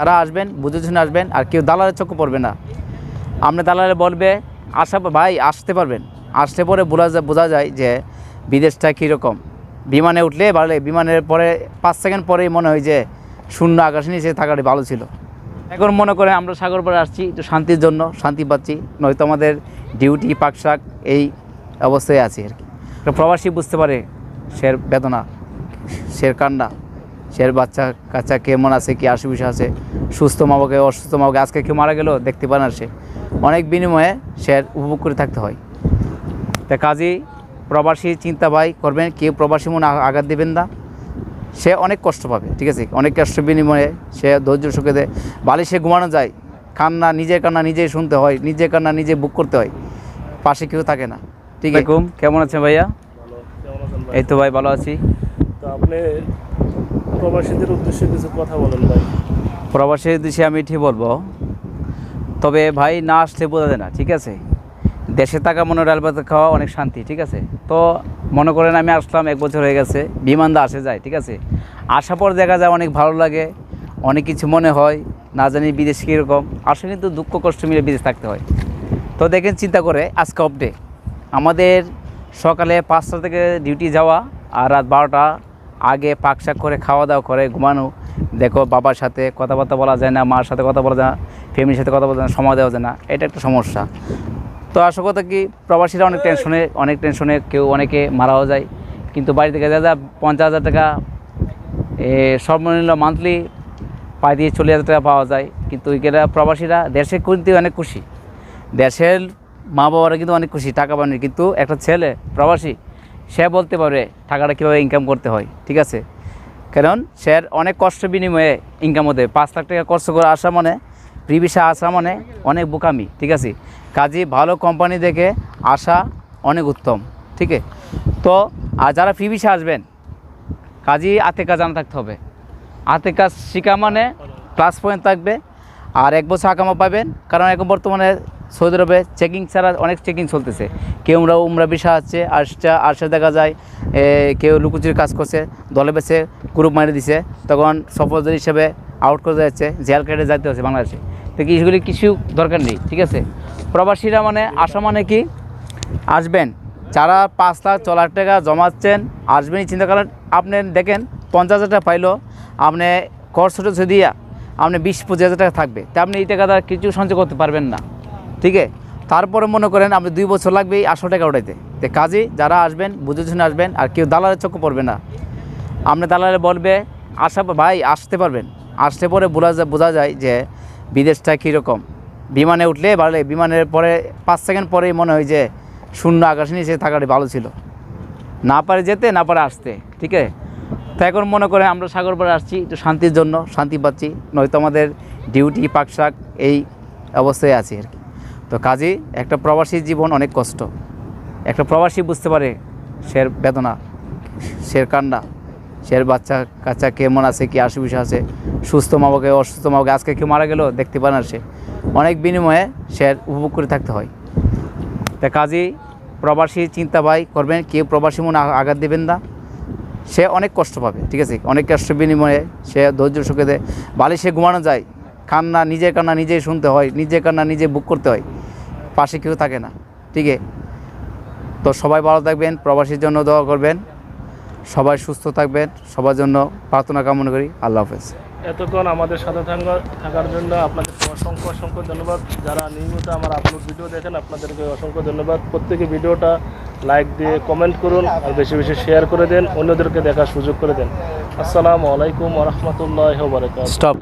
যারা আসবেন, বুঝে শুনে আসবেন, আর কেউ দালালের চোখে পড়বে না। আপনি দালালে বলবে আসা ভাই, আসতে পারবেন। আসতে পরে বোঝা যায় বোঝা যায় যে বিদেশটা কীরকম। বিমানে উঠলে বাড়লে বিমানের পরে পাঁচ সেকেন্ড পরেই মনে হয় যে শূন্য আকাশে নিচে থাকাটি ভালো ছিল। এখন মনে করে আমরা সাগর পাড়ে আসছি, একটু শান্তির জন্য, শান্তি পাচ্ছি। নয়তো আমাদের ডিউটি পাকশাক এই অবস্থায় আছি আর কি। প্রবাসী বুঝতে পারে, সের বেদনা, সের কান্না। সের বাচ্চা কাচ্চা কেমন আছে কি আশেপাশে আছে? সুস্থ মা মাবাকে অসুস্থ মা মাবাকে আজকে কেউ মারা গেলেও দেখতে পারে না সে। অনেক বিনিময়ে সে উপভোগ করে থাকতে হয়। তা কাজী প্রবাসী চিন্তা ভাই করবেন কেউ প্রবাসী মনে আঘাত দেবেন না। সে অনেক কষ্ট পাবে ঠিক আছে? অনেক কষ্ট বিনিময়ে সে ধৈর্য সুখে দেয় বালিশে ঘুমানো যায়। কান্না নিজের কান্না নিজেই শুনতে হয় নিজের কান্না নিজে বুক করতে হয়। পাশে কেউ থাকে না ঠিক আছে? কেমন আছেন ভাইয়া? ভালো কেমন আছেন ভাই? এই তো ভাই ভালো আছি। তো আপনি প্রবাসীদের উদ্দেশ্যে কিছু কথা বলেন ভাই। প্রবাসের দেশে আমি ঠিক বলব। তবে ভাই না আসলে বোঝা যায় না, ঠিক আছে? দেশে থাকা মনে ডাল ভাত খাওয়া অনেক শান্তি, ঠিক আছে? তো মনে করেন আমি আসলাম, এক বছর হয়ে গেছে, বিমান দা আসে যায়, ঠিক আছে? আসার পর দেখা যায় অনেক ভালো লাগে, অনেক কিছু মনে হয়, না জানি বিদেশ কীরকম। আসলে কিন্তু দুঃখ কষ্ট মিলে বিদেশ থাকতে হয়। তো দেখেন, চিন্তা করে, আজকে অফ ডে আমাদের সকালে পাঁচটা থেকে ডিউটি যাওয়া আর রাত বারোটা আগে পাক শাক করে খাওয়া দাওয়া করে, ঘুমানো। দেখো বাবার সাথে কথাবার্তা বলা যায় না, মার সাথে কথা বলা যায় না, ফ্যামিলির সাথে কথা বলা যায় না, সময় দেওয়া যায় না, এটা একটা সমস্যা। তো আসল কথা কি প্রবাসীরা অনেক টেনশনে অনেক টেনশনে কেউ অনেকে মারাও যায়। কিন্তু বাড়ি থেকে যা যা পঞ্চাশ হাজার টাকা, এ, সর্বনিম্ন মান্থলি পাই দিয়ে চল্লিশ হাজার টাকা পাওয়া যায়। কিন্তু এরা প্রবাসীরা দেশে কিন্তু অনেক খুশি। দেশের মা বাবারা কিন্তু অনেক খুশি, টাকা পানি কিন্তু একটা ছেলে প্রবাসী সে বলতে পারে টাকাটা কীভাবে ইনকাম করতে হয়, ঠিক আছে? কারণ সে অনেক কষ্ট বিনিময়ে ইনকাম হতে পাঁচ লাখ টাকা কষ্ট করে আসা মানে প্রিভিসা আসা মানে অনেক বোকামি, ঠিক আছে? কাজে ভালো কোম্পানি দেখে আসা অনেক উত্তম, ঠিক আছে তো, আর যারা প্রিভিসা আসবেন, কাজই হাতে কাজ জানা থাকতে হবে। হাতে কাজ শিখা মানে প্লাস পয়েন্ট থাকবে, আর এক বছর আকামা পাবেন, কারণ এখন বর্তমানে সৌদি আরবে চেকিং ছাড়া অনেক চেকিং চলতেছে। কেউ উমরা উমরা বিষা আছে, আসছে আসে দেখা যায় কেউ লুকুচুরির কাজ করছে, দলে বেছে গ্রুপ মারি দিছে, তখন সফলদের হিসেবে আউট করে যাচ্ছে, জেল কেটে যাইতে হচ্ছে বাংলাদেশে। তো কি কিছু দরকার নেই, ঠিক আছে? প্রবাসীরা মানে আসা মানে কি? আসবেন, যারা পাঁচ লাখ, ছ লাখ টাকা জমাচ্ছেন, আসবেনই। চিন্তা করেন, আপনি দেখেন, পঞ্চাশ হাজার টাকা পাইলো, আপনি খরচ দিয়া, আপনি বিশ, পঁচিশ হাজার টাকা থাকবে। তা আপনি এই টাকা দ্বারা কিছু সঞ্চয় করতে পারবেন না। ঠিক আছে? তারপরে মনে করেন আপনি দুই বছর লাগবে এই আটশো টাকা উঠাইতে। তো কাজে, যারা আসবেন, বুঝে শুনে আসবেন, আর কেউ দালালের চোখে পড়বে না। আপনি দালালে বলবে আসা ভাই, আসতে পারবেন। আসতে পরে বোঝা যায় বোঝা যায় যে বিদেশটা কীরকম। বিমানে উঠলে বাড়লে বিমানের পরে পাঁচ সেকেন্ড পরেই মনে হয় যে শূন্য আকাশে নিচে থাকাটা ভালো ছিল। না পারে যেতে, না পারে আসতে। ঠিক আছে? তো এখন মনে করে আমরা সাগর পাড়ে আসছি, একটু শান্তির জন্য শান্তি পাচ্ছি। নয়তো আমাদের ডিউটি পাকশাক এই অবস্থায় আছি আর কি। তো কাজেই একটা প্রবাসী জীবন অনেক কষ্ট। একটা প্রবাসী বুঝতে পারে সের বেদনা, সের কান্না, সের বাচ্চা কাচ্চা কেমন আছে, কি আশেপাশে আছে, সুস্থ মা মাবাকে অসুস্থ মা মাবাকে আজকে কেউ মারা গেলেও দেখতে পারে না সে। অনেক বিনিময়ে সে উপভোগ করে থাকতে হয়। তা কাজেই প্রবাসী চিন্তা ভাই করবেন, কেউ প্রবাসী মনে আঘাত দেবেন না। সে অনেক কষ্ট পাবে, ঠিক আছে? অনেক কষ্ট বিনিময়ে সে ধৈর্য সুখে দেয় বালিশে ঘুমানো যায়। কান্না নিজের কান্না নিজেই শুনতে হয় নিজের কান্না নিজে বুক করতে হয়। পাশে কেউ থাকে না ঠিক আছে তো সবাই ভালো থাকবেন প্রবাসীর জন্য দোয়া করবেন। সবাই সুস্থ থাকবেন সবার জন্য প্রার্থনা কামনা করি। আল্লাহ হাফেজ। এতক্ষণ আমাদের সাথে থাকার জন্য আপনাদের অসংখ্য অসংখ্য ধন্যবাদ। যারা নিয়মিত আমার আপলোড ভিডিও দেখেন আপনাদেরকে অসংখ্য ধন্যবাদ। প্রত্যেকে ভিডিওটা লাইক দিয়ে কমেন্ট করুন আর বেশি বেশি শেয়ার করে দেন অন্যদেরকে দেখার সুযোগ করে দেন। আসসালামু আলাইকুম রহমতুল্লাহ বারকাত স্টপ